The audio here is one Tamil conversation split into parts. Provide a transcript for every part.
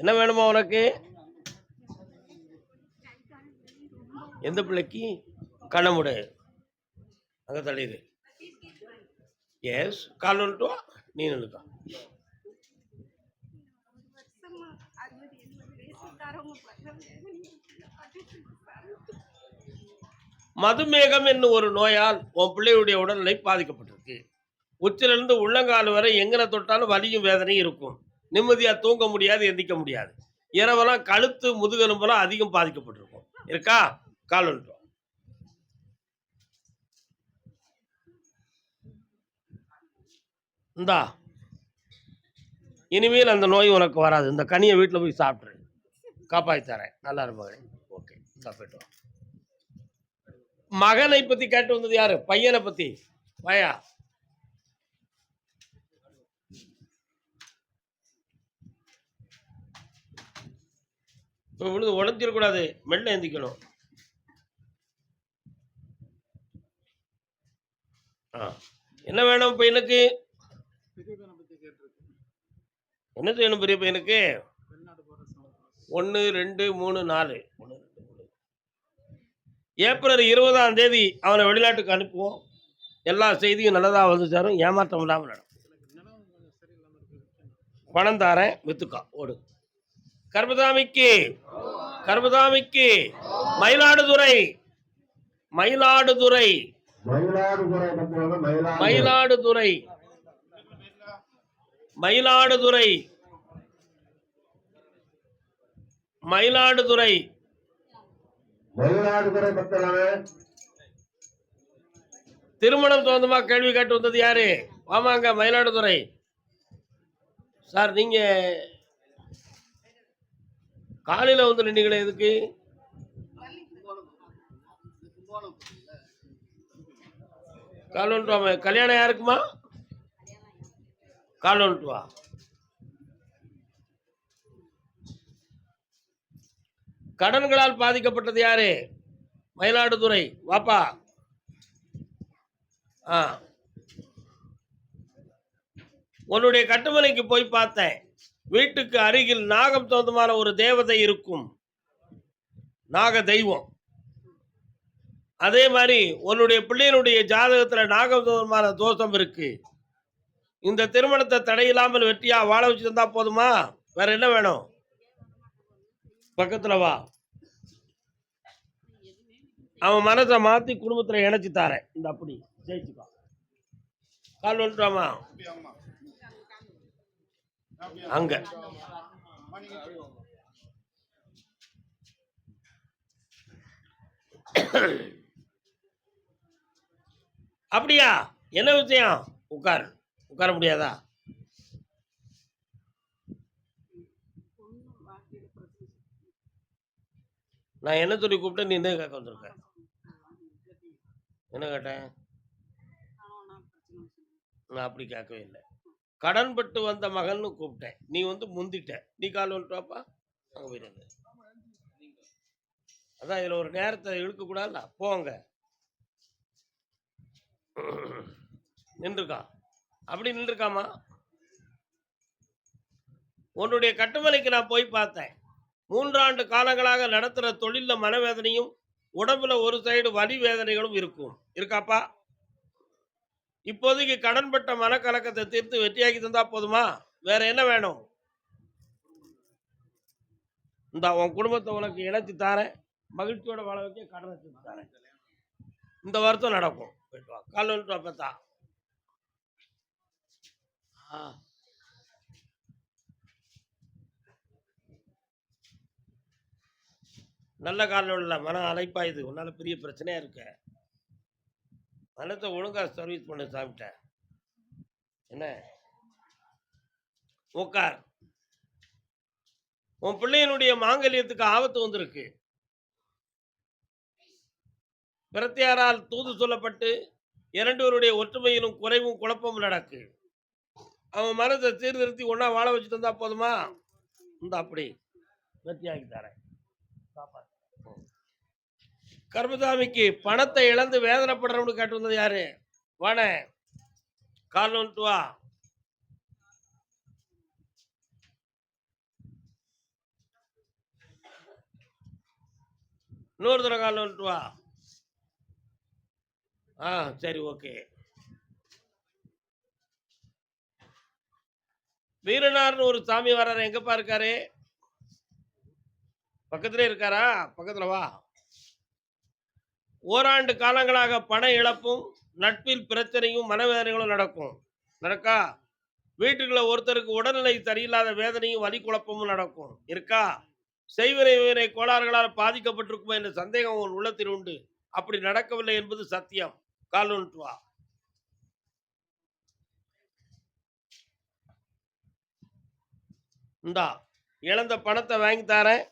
என்ன வேணுமா உனக்கு? எந்த பிள்ளைக்கு? கண்ணமுடு அங்கே தள்ளிடு எஸ் கால் வந்துட்டு நீ நில்லுக்கா மதுமேகம் என்னும் ஒரு நோயால் உன் பிள்ளையுடைய உடல்நிலை பாதிக்கப்பட்டிருக்கு. உச்சிலிருந்து உள்ளங்கால் வரை எங்கன தொட்டாலும் வலியும் வேதனையும் இருக்கும். நிம்மதியாக தூங்க முடியாது எந்திக்க முடியாது. இரவெல்லாம் கழுத்து முதுகெலும்பெல்லாம் அதிகம் பாதிக்கப்பட்டிருக்கும். இருக்கா? கால் வந்துட்டோம் இந்தா. இனிமேல் அந்த நோய் உனக்கு வராது. இந்த கனியை வீட்டில் போய் சாப்பிட்ரு காப்பாற்றி தரேன். நல்லா இருப்பாங்க ஓகே. இந்தா போயிட்டு மகனை பற்றி கேட்டு வந்தது யாரு? பையனை பற்றி பையா? இப்போ விழுந்து உடஞ்சிடக்கூடாது. மெல்ல எந்திக்கணும். ஆ. என்ன வேணும் பையனுக்கு? என்ன செய்யணும் பெரிய பையனுக்கு? ஒன்று ரெண்டு மூணு நாலு. ஒன்று ரெண்டு மூணு ஏப்ரல் இருபதாம் தேதி அவனை வெளிநாட்டுக்கு அனுப்புவோம். எல்லா செய்தியும் நல்லதாக வந்து சேரும். ஏமாற்றம் இல்லாமல் நடக்கும். பணம் தாரேன் வித்துக்கா ஓடு. கர்மதாமிக்கு கர்மதாமிக்கு மயிலாடுதுறை மயிலாடுதுறை மயிலாடுதுறை மயிலாடுதுறை. மயிலாடுதுறை திருமணம் சம்பந்தமா கேள்வி கேட்டு வந்தது யாரு? ஆமாங்க மயிலாடுதுறை. சார் நீங்க காலையில வந்து நின்னீங்களே எதுக்கு? கால் வந்துட்டு கல்யாணம் யாருக்குமா? கால் வந்துட்டு வா கடன்களால் பாதிக்கப்பட்டது யாரு? மயிலாடுதுறை. வாப்பா. ஆ. உன்னுடைய கட்டுமனைக்கு போய் பார்த்தேன். வீட்டுக்கு அருகில் நாகம் சொந்தமான ஒரு தேவதை இருக்கும். நாக தெய்வம். அதே மாதிரி உன்னுடைய பிள்ளையினுடைய ஜாதகத்துல நாகம் சொந்தமான தோஷம் இருக்கு. இந்த திருமணத்தை தடையில்லாமல் வெட்டியா வாழ வச்சு தந்தா போதுமா? வேற என்ன வேணும்? பக்கத்துல வா. அவன் மனசை மாத்தி குடும்பத்துல இணைச்சு தாரேன். இந்த அப்படி. ஜெயிச்சுக்கோ. கால் வந்துட்டாமா அங்க. அப்படியா? என்ன விஷயம்? உட்கார். உட்கார முடியாதா? நான் என்ன சொல்லி கூப்பிட்டேன் நீ என்ன கேட்க வந்திருக்க. என்ன கேட்டேன்? நான் அப்படி கேட்கவே இல்லை. கடன்பட்டு வந்த மகன்னு கூப்பிட்டேன். நீ வந்து முந்திட்ட. நீ கால் வந்துட்டு வாப்பா அங்கே போயிட்டு அதான் இதில் ஒரு நேரத்தை இழுக்கக்கூடாதுல்ல? போங்க. நின்றுக்கா? அப்படி நின்றுக்காமா? உன்னுடைய கட்டுமலைக்கு நான் போய் பார்த்தேன். மூன்றாண்டு காலங்களாக நடத்துகிற தொழிலில் மனவேதனையும் உடம்புல ஒரு சைடு வலி வேதனைகளும் இருக்கும். இருக்காப்பா? இப்போதைக்கு கடன்பட்ட மனக்கலக்கத்தை தீர்த்து வெற்றியாக்கி தந்தா போதுமா? வேற என்ன வேணும்? இந்த உன் குடும்பத்தை உனக்கு இணைச்சு தாரேன். மகிழ்ச்சியோட வாழ வைக்க கடனை தீர்த்து தாரேன். இந்த வருத்தம் நடக்கும். போயிட்டு வா. கால் வந்துட்டு வா பார்த்தா ஆ. நல்ல காலில் உள்ள மன அலைப்பாயுது. உன்னால பெரிய பிரச்சனையா இருக்க. மனத்தை ஒழுங்கா சர்வீஸ் பண்ண சாப்பிட்டேன் என்ன? உட்கார் உன் பிள்ளையனுடைய மாங்கல்யத்துக்கு ஆபத்து வந்திருக்கு. பிரத்தியாரால் தூது சொல்லப்பட்டு இரண்டுவருடைய ஒற்றுமையிலும் குறைவும் குழப்பமும் நடக்கு. அவன் மனதை சீர்திருத்தி ஒன்றா வாழ வச்சுட்டு இருந்தா போதுமா? இந்த அப்படி. வெற்றியாக்கி தரேன். கருமசாமிக்கு பணத்தை இழந்து வேதனைப்படுறவனு கேட்டு வந்தது யாரு வான காரணம் வா. இன்னொரு தடவை காலில் வா. ஆ சரி ஓகே. வீரனார்னு ஒரு சாமி வர்றாரு. எங்கப்பா இருக்காரு? பக்கத்துல இருக்காரா? பக்கத்துல வா. ஓராண்டு காலங்களாக பண இழப்பும் நட்பில் பிரச்சனையும் மனவேதனைகளும் நடக்கும். நடக்கா? வீட்டுக்குள்ள ஒருத்தருக்கு உடல்நிலை சரியில்லாத வேதனையும் வலி குழப்பமும் நடக்கும். இருக்கா? செய்வினை வினை கோளாறுகளால் பாதிக்கப்பட்டிருக்குமா என்ற சந்தேகம் உன் உள்ளத்தில் உண்டு. அப்படி நடக்கவில்லை என்பது சத்தியம். கால்வா வா. இந்தா இழந்த பணத்தை வாங்கி தரேன்.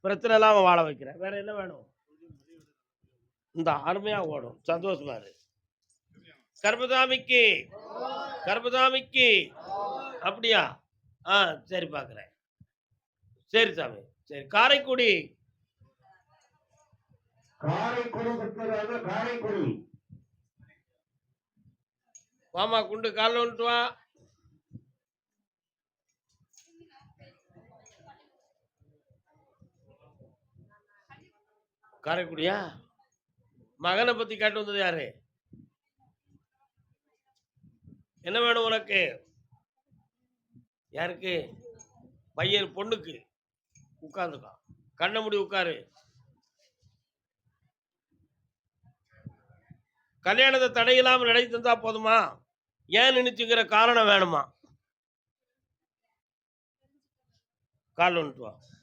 பிரச்சனை இல்லாமல் வாழ வைக்கிறேன். வேற என்ன வேணும்? இந்த அருமையா ஓடும். சந்தோஷமா இரு. கர்பதாமிக்கு கர்பதாமிக்கு அப்படியா? ஆ சரி பார்க்குறேன் சரி சாமி. சரி காரைக்குடி. காரைக்குடி. வாமா குண்டு காலில் வந்துட்டு வா. காரைக்குடியா? மகனை பத்தி கேட்டு வந்தது யாரு? என்ன வேணும் உனக்கு? யாருக்கு? பையன் பொண்ணுக்கு. உட்காந்துக்கா கண்ணை முடி உட்காரு. கல்யாணத்தை தடையில்லாமல் நடத்தி தந்தா போதுமா? ஏன் நினைச்சுங்கிற காரணம் வேணுமா? கால் வந்துட்டு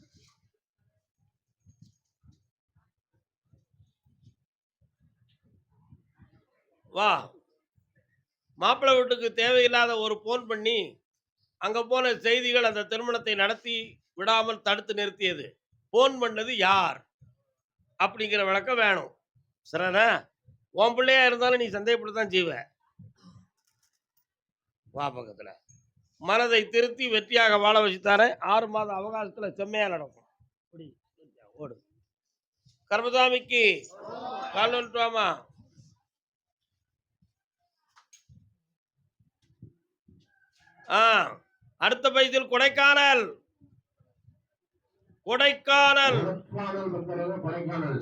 வா. மாப்பிள்ளை வீட்டுக்கு தேவையில்லாத ஒரு ஃபோன் பண்ணி அங்க போன செய்திகள் அந்த திருமணத்தை நடத்தி விடாமல் தடுத்து நிறுத்தியது. ஃபோன் பண்ணது யார்? அப்படிங்கிற விளக்கம் வேணும். சரிண்ணா உன் பிள்ளையா இருந்தாலும் நீ சந்தேகப்பட்டு செய்வ. வா பக்கத்துல. மனதை திருத்தி வெற்றியாக வாழ வச்சுத்தாரே ஆறு மாத அவகாசத்துல செம்மையா நடக்கும். ஓடு. கர்மசாமிக்கு. கால் வந்துட்டு வாமா ஆ அடுத்த பைசில் கொடைக்கானல். கொடைக்கானல். கொடைக்கானல்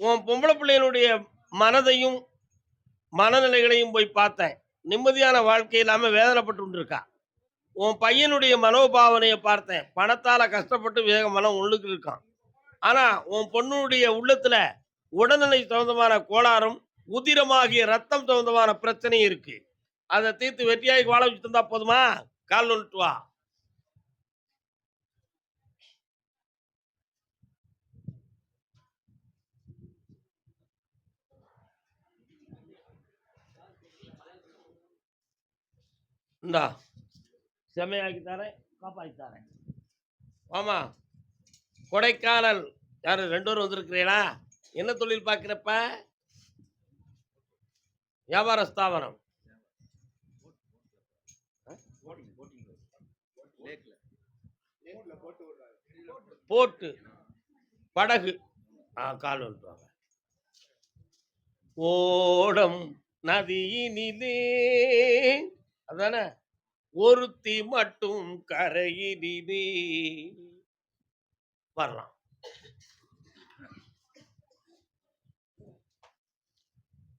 உன் பொம்பளை பிள்ளைகளுடைய மனதையும் மனநிலைகளையும் போய் பார்த்தேன். நிம்மதியான வாழ்க்கை இல்லாமல் வேதனைப்பட்டு இருக்கா உன் பையனுடைய மனோபாவனையை பார்த்தேன். பணத்தால் கஷ்டப்பட்டு வேக மனம் உள்ளுக்கு இருக்கான். ஆனால் உன் பொண்ணுடைய உள்ளத்தில் உடல்நிலை சம்பந்தமான கோளாறும் உதிரமாகிய ரத்தம் சம்பந்தமான பிரச்சனையும் இருக்கு. அதை தீர்த்து வெற்றியாகி வாழ வச்சு தந்தா போதுமா? கால் வந்துட்டு வா. இந்தா. செம்மையாக்கி தரேன் காப்பாக்கி தரேன். ஆமா கொடைக்கானல். யார் ரெண்டு பேரும் வந்திருக்கிறீங்களா? என்ன தொழில் பார்க்குறப்ப? வியாபார ஸ்தாபனம். போட்டு படகு. ஆ கால் வந்துட்டு ஓடம் நதியினிலே. அதானே? ஒருத்தி மட்டும் கரையினிலே. வரலாம்.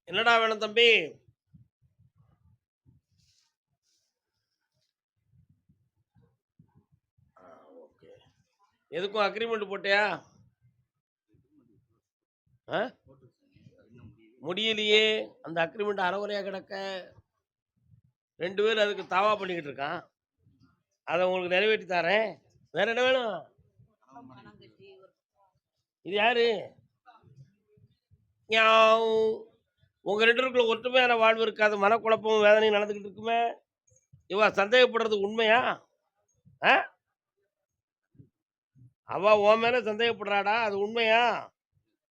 என்னடா வேணும் தம்பி? ஓகே. எதுக்கும் அக்ரிமெண்ட் போட்டியா? ஆ? முடியலையே. அந்த அக்ரிமெண்ட் அறகுறையா கிடக்க. ரெண்டு பேரும் அதுக்கு தாவா பண்ணிக்கிட்டு இருக்கான். அதை உங்களுக்கு நிறைவேற்றி தரேன். வேற என்ன வேணும்? இது யாரு? உங்க ரெண்டு ஒற்றுமையான வாழ்வு இருக்காது. மனக்குழப்பமும் வேதனையும் நடந்துகிட்டு இருக்குமே. இவா சந்தேகப்படுறது உண்மையா? ஆ? அவ உன் மேல சந்தேகப்படுறாடா? அது உண்மையா?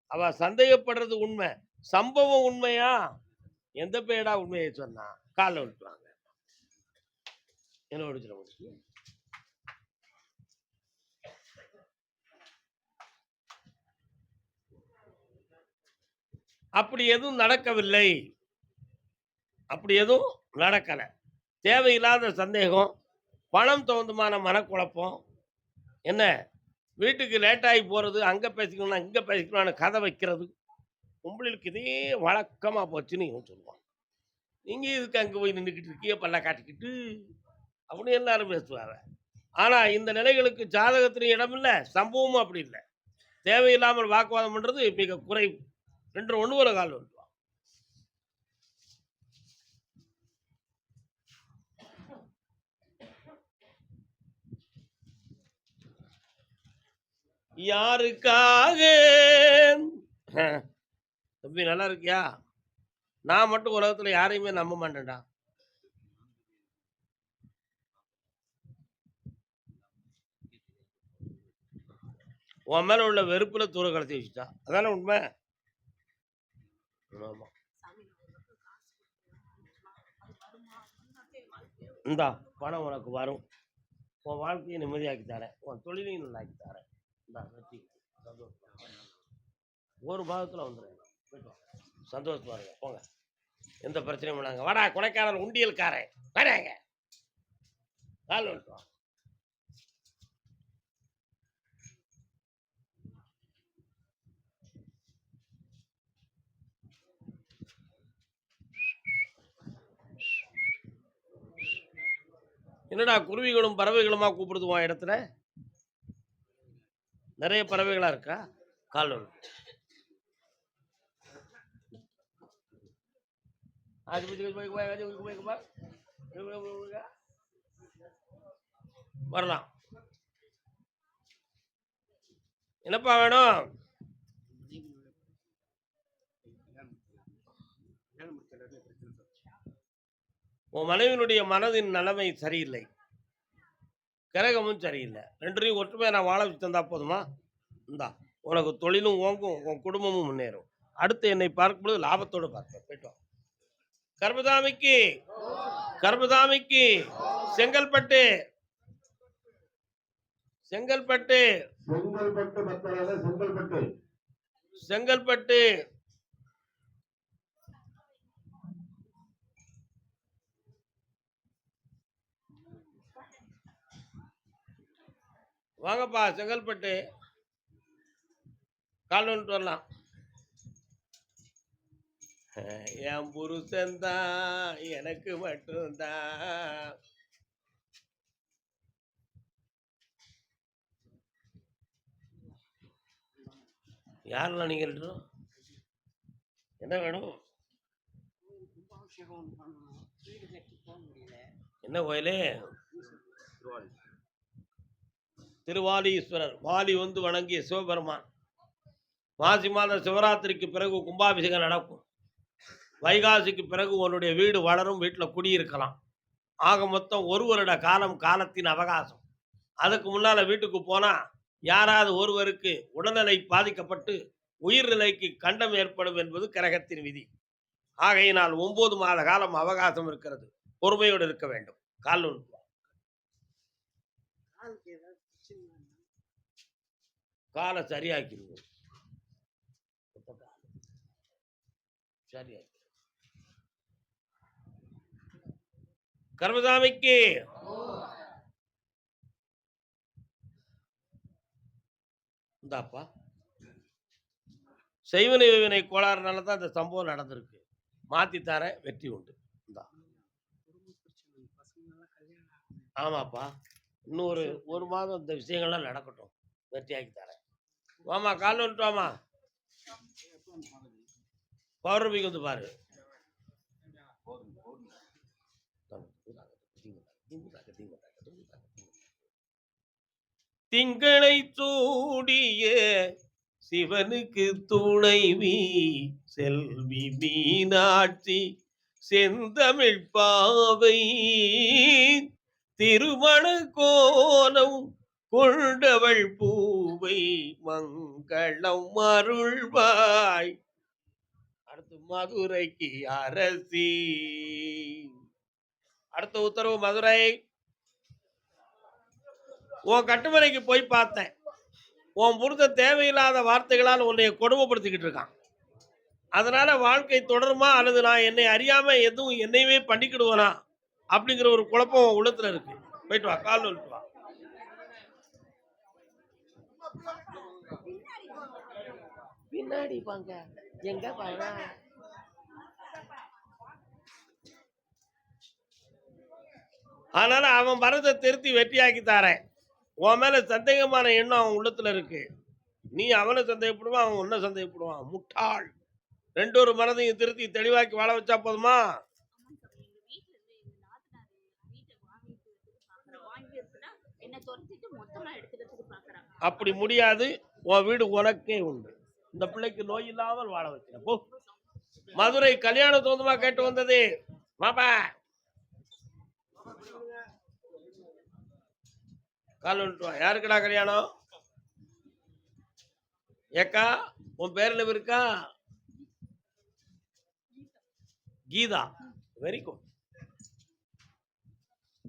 அவ சந்தேகப்படுறது உண்மை. சம்பவம் உண்மையா? எந்த பேடா உண்மையை சொன்னா? காலில் விட்டுவாங்க என்ன ஒடிச்சிட முடியும்? அப்படி எதுவும் நடக்கவில்லை. அப்படி எதுவும் நடக்கலை. தேவையில்லாத சந்தேகம் பணம் தகுந்தமான மனக்குழப்பம் என்ன? வீட்டுக்கு லேட்டாகி போகிறது அங்கே பேசிக்கணும்னா இங்கே பேசிக்கணும்னு கதை வைக்கிறது உங்களுக்கு இதே வழக்கமாக போச்சுன்னு இவன் சொல்லுவான். நீங்கள் இதுக்கு அங்கே போய் நின்றுக்கிட்டு இருக்கீங்க பல்ல காட்டிக்கிட்டு அப்படின்னு எல்லாரும் பேசுவாங்க. ஆனால் இந்த நிலைகளுக்கு ஜாதகத்திலும் இடம் இல்லை சம்பவமும் அப்படி இல்லை. தேவையில்லாமல் வாக்குவாதம் பண்ணுறது மிக குறைவு. ரெண்டு ஒன்று ஒரு கால் யாருக்காக? தம்பி நல்லா இருக்கியா? நான் மட்டும் உலகத்துல யாரையுமே நம்ப மாட்டேன்டா. உன் மேல உள்ள வெறுப்புல தூர கலத்தி வச்சுட்டா. அதானே உண்மை? ஆமா. இந்தா பணம் உனக்கு வரும். உன் வாழ்க்கையை நிம்மதியாக்கி தரேன். உன் தொழிலையும் நல்லாக்கி தரேன். இந்தா வெற்றி சந்தோஷம் ஒரு பாகத்தில் வந்துடுறேன் போயிட்டு வா. சந்தோஷமா இருங்க. போங்க. எந்த பிரச்சனையும் பண்ணாங்க வாடா கொடைக்கானல் உண்டியல்காரன். வராங்க கால் வந்துட்டு என்னடா குருவிகளும் பறவைகளுமா கூப்பிடுதுவா இடத்துல? நிறைய பறவைகளா இருக்கா? காலூர் வரலாம். என்னப்பா வேணும்? உன் மனைவியினுடைய மனதின் நிலைமை சரியில்லை. கிரகமும் சரியில்லை. ரெண்டுலையும் ஒற்றுமையாக நான் வாழ வச்சு தந்தா போதுமா? இந்தா உனக்கு தொழிலும் ஓங்கும் உன் குடும்பமும் முன்னேறும். அடுத்து என்னை பார்க்கும்போது லாபத்தோடு பார்ப்பேன் போயிட்டு வா. கர்மதாமிக்கு கர்மதாமிக்கு செங்கல்பட்டு செங்கல்பட்டு செங்கல்பட்டு. செங்கல்பட்டு வாங்கப்பா செங்கல்பட்டு. கால் வந்துட்டு வரலாம். என் புருஷன்தான் எனக்கு மட்டும்தான் யாரெல்லாம் நீங்க ரெண்டு பேரும்? என்ன வேணும்? என்ன கோயிலு? திருவாலீஸ்வரர். வாலி வந்து வணங்கிய சிவபெருமான். மாசி மாத சிவராத்திரிக்கு பிறகு கும்பாபிஷேகம் நடக்கும். வைகாசிக்கு பிறகு உன்னுடைய வீடு வளரும் வீட்டில் குடியிருக்கலாம். ஆக மொத்தம் ஒரு வருட காலம் காலத்தின் அவகாசம். அதுக்கு முன்னால் வீட்டுக்கு போனால் யாராவது ஒருவருக்கு உடல்நிலை பாதிக்கப்பட்டு உயிர்நிலைக்கு கண்டம் ஏற்படும் என்பது கிரகத்தின் விதி. ஆகையினால் ஒன்பது மாத காலம் அவகாசம் இருக்கிறது. பொறுமையோடு இருக்க வேண்டும். கால் ஒன்று காலை சரியாக்கிடுவோம் சரியாக்கி கர்மசாமிக்கு. இந்தாப்பா. செய்வனை வினை கோளாறுனால தான் இந்த சம்பவம் நடந்திருக்கு. மாத்தி தரேன் வெற்றி உண்டு. இந்தா. ஆமாப்பா. இன்னும் ஒரு ஒரு மாதம் இந்த விஷயங்கள்லாம் நடக்கட்டும். வெற்றியாக்கி தரேன். வாமா கால் வந்துட்டு வாமா. பௌர்ணமிக்கு வந்து பாரு. திங்களை சூடிய சிவனுக்கு துணைவி செல்வி மீனாட்சி செந்தமிழ் பாவை. திருமண கோலம் கொண்டவள் பூ பூவை மங்களம் அருள்வாய். அடுத்து மதுரைக்கு அரசி. அடுத்த உத்தரவு மதுரை. உன் கட்டுமனைக்கு போய் பார்த்தேன். உன் புரிந்த தேவையில்லாத வார்த்தைகளால் உன்னை கொடுமைப்படுத்திக்கிட்டு இருக்கான். அதனால வாழ்க்கை தொடருமா அல்லது நான் என்னை அறியாம எதுவும் என்னையவே பண்ணிக்கிடுவேனா அப்படிங்கிற ஒரு குழப்பம் உள்ளத்துல இருக்கு. போயிட்டு வா கால் வந்துட்டு வா பின்னாடி வாங்க எங்க பாரு அதனால அவன் வரதை திருத்தி வெட்டியாக்கி தாரேன். உன் மேல சந்தேகமான எண்ணம் அவன் உள்ளத்துல இருக்கு. நீ அவனை சந்தேகப்படுவான் அவன் உன்ன சந்தேகப்படுவான் முட்டாள். ரெண்டு ஒரு மனதையும் திருத்தி தெளிவாக்கி வாழ வச்சா போதுமா? அப்படி முடியாது. உன் வீடு உனக்கே உண்டு. இந்த பிள்ளைக்கு நோய் இல்லாமல் வாழ வைக்கிறேன். போ. மதுரை கல்யாண தோந்தமா கேட்டு வந்தது. பாப்பா கால் வந்துட்டு யாருக்குடா கல்யாணம்? ஏக்கா உன் பேர் என்ன இருக்கா? கீதா. வெரி குட்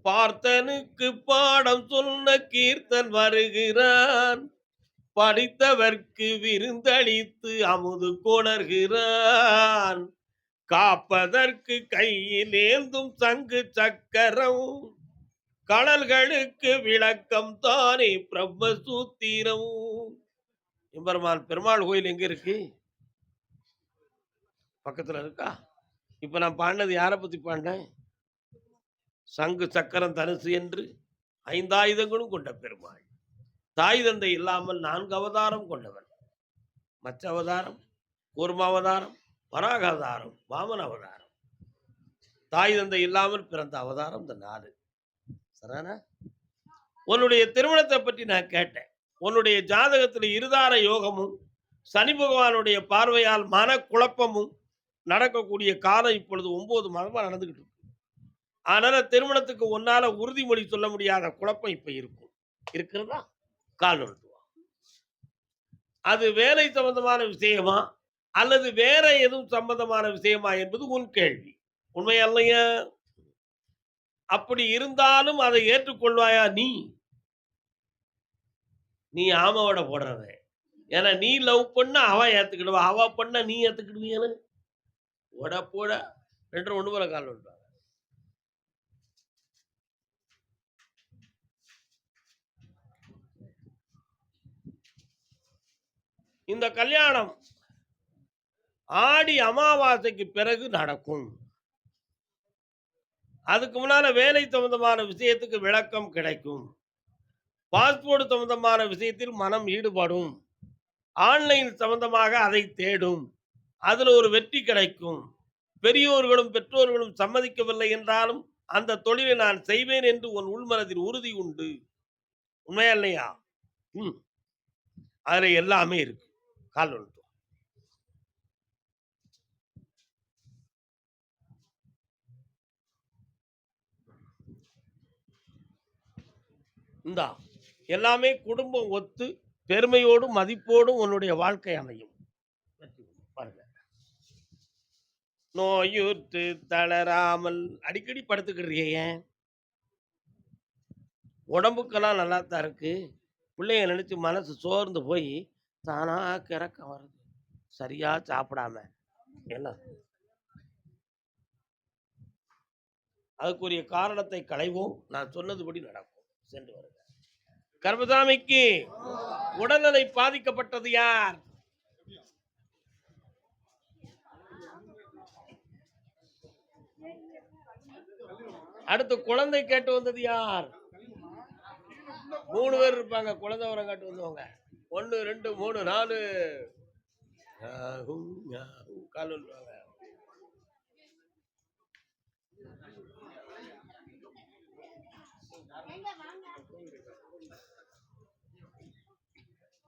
பார்த்தனுக்கு பாடம் சொன்ன கீர்த்தன் வருகிறான். படித்தவர்க்கு விருந்தளித்து அமுது கொணர்கிறான். காப்பதற்கு கையில் ஏந்தும் சங்கு சக்கரம். கடல்களுக்கு விளக்கம் தானே பிரம்மசூத்திரம். எம்பெருமான் பெருமாள் கோயில் எங்க இருக்கு? பக்கத்துல இருக்கா? இப்ப நான் பாடினது யாரை பத்தி பாடினேன்? சங்கு சக்கரம் தனுசு என்று ஐந்தாயுதங்களும் கொண்ட பெருமாள். தாய் தந்தை இல்லாமல் நான்கு அவதாரம் கொண்டவன். மச்ச அவதாரம் கூர்ம அவதாரம் வராக அவதாரம் வாமன அவதாரம். தாய் தந்தை இல்லாமல் பிறந்த அவதாரம் இந்த நாலு. சரானா உன்னுடைய திருமணத்தை பற்றி நான் கேட்டேன். உன்னுடைய ஜாதகத்தில் இருதார யோகமும் சனி பகவானுடைய பார்வையால் மன குழப்பமும் நடக்கக்கூடிய காலம் இப்பொழுது ஒன்பது மாதமாக நடந்துகிட்டு இருக்கு. அதனால திருமணத்துக்கு உன்னால் உறுதிமொழி சொல்ல முடியாத குழப்பம் இப்ப இருக்கும். இருக்கிறதா? கால் நோட்டுவா அது வேலை சம்பந்தமான விஷயமா? அல்லது வேற எதுவும் சம்பந்தமான விஷயமா என்பது உன் கேள்வி. உண்மையல்லையா அப்படி இருந்தாலும் அதை ஏற்றுக்கொள்வாயா நீ? நீ ஆமாவோட போடுறவன் ஏன்னா நீ லவ் பண்ண அவ ஏத்துக்கிடுவா. அவ பண்ண நீ ஏத்துக்கிடுவீன்னு உட போட. ரெண்டு ஒண்ணு போல கால் நோட்டுவாங்க இந்த கல்யாணம் ஆடி அமாவாசைக்கு பிறகு நடக்கும். அதுக்கு முன்னால வேலை சம்பந்தமான விஷயத்துக்கு விளக்கம் கிடைக்கும். பாஸ்போர்ட் சம்பந்தமான விஷயத்தில் மனம் ஈடுபடும். ஆன்லைன் சம்பந்தமாக அதை தேடும். அதுல ஒரு வெற்றி கிடைக்கும். பெரியோர்களும் பெற்றோர்களும் சம்மதிக்கவில்லை என்றாலும் அந்த தொழிலை நான் செய்வேன் என்று உன் உள்மனதில் உறுதி உண்டு. உண்மையா இல்லையா? ம். அதில் எல்லாமே இருக்கு. கால் ஒன்று இந்தா எல்லாமே குடும்பம் ஒத்து பெருமையோடும் மதிப்போடும் உன்னுடைய வாழ்க்கை அமையும். பாருங்க. நோயுற்று தளராமல் அடிக்கடி படுத்துக்கிறியே ஏன்? உடம்புக்கெல்லாம் நல்லா தான் இருக்கு. பிள்ளைய நினைச்சு மனசு சோர்ந்து போய் தானா கிறக்கம் வருது. சரியா சாப்பிடாம. என்ன? அதுக்குரிய காரணத்தை களைவோம். நான் சொன்னதுபடி நடக்கும். சென்று வருங்க கர்மசாமிக்கு உடல்நிலை பாதிக்கப்பட்டது யார்? அடுத்து குழந்தை கேட்டு வந்தது யார்? மூணு பேர் இருப்பாங்க. குழந்தை வரம் கேட்டு வந்தவங்க. ஒன்று ரெண்டு மூணு நாலு. கால்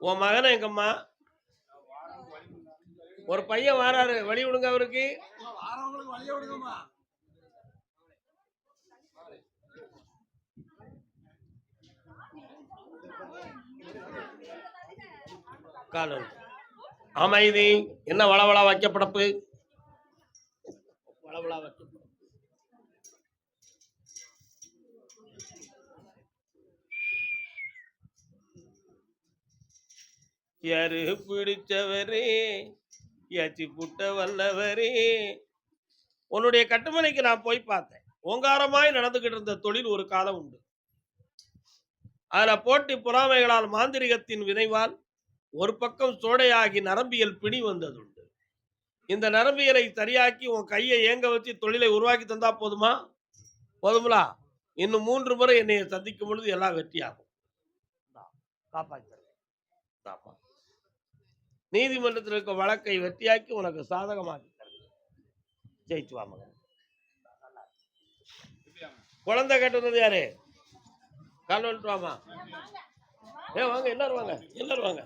உன் மகனை எங்கம்மா? ஒரு பையன் வாராரு. வழி விடுங்க அவருக்கு. காலம் அமைதி. என்ன வளவளா வைக்கப்படப்பு? வளவளா வைக்கப்படப்பு. யாரு பிடிச்சவரே யாச்சி புட்ட வல்லவரே. உன்னுடைய கட்டுமனைக்கு நான் போய் பார்த்தேன். ஓங்காரமாய் நடந்துகிட்டு இருந்த தொழில் ஒரு காலம் உண்டு. அதுல போட்டி பொறாமைகளால் மாந்திரிகத்தின் வினைவால் ஒரு பக்கம் சோடையாகி நரம்பியல் பிணி வந்ததுண்டு. இந்த நரம்பியலை சரியாக்கி உன் கையை ஏங்க வச்சு தொழிலை உருவாக்கி தந்தா போதுமா? போதுங்களா இன்னும் மூன்று முறை என்னை சந்திக்கும் பொழுது எல்லாம் வெற்றியாகும். காப்பாற்ற நீதிமன்றத்தில் இருக்க வழக்கை வெற்றியாக்கி உனக்கு சாதகமாக்கி ஜெயிச்சு வா குழந்தை கட்டுனது யாரு? கால் வந்துட்டு வாமா. ஏ வாங்க எல்லாரும் வாங்க. எல்லாரும் வாங்க.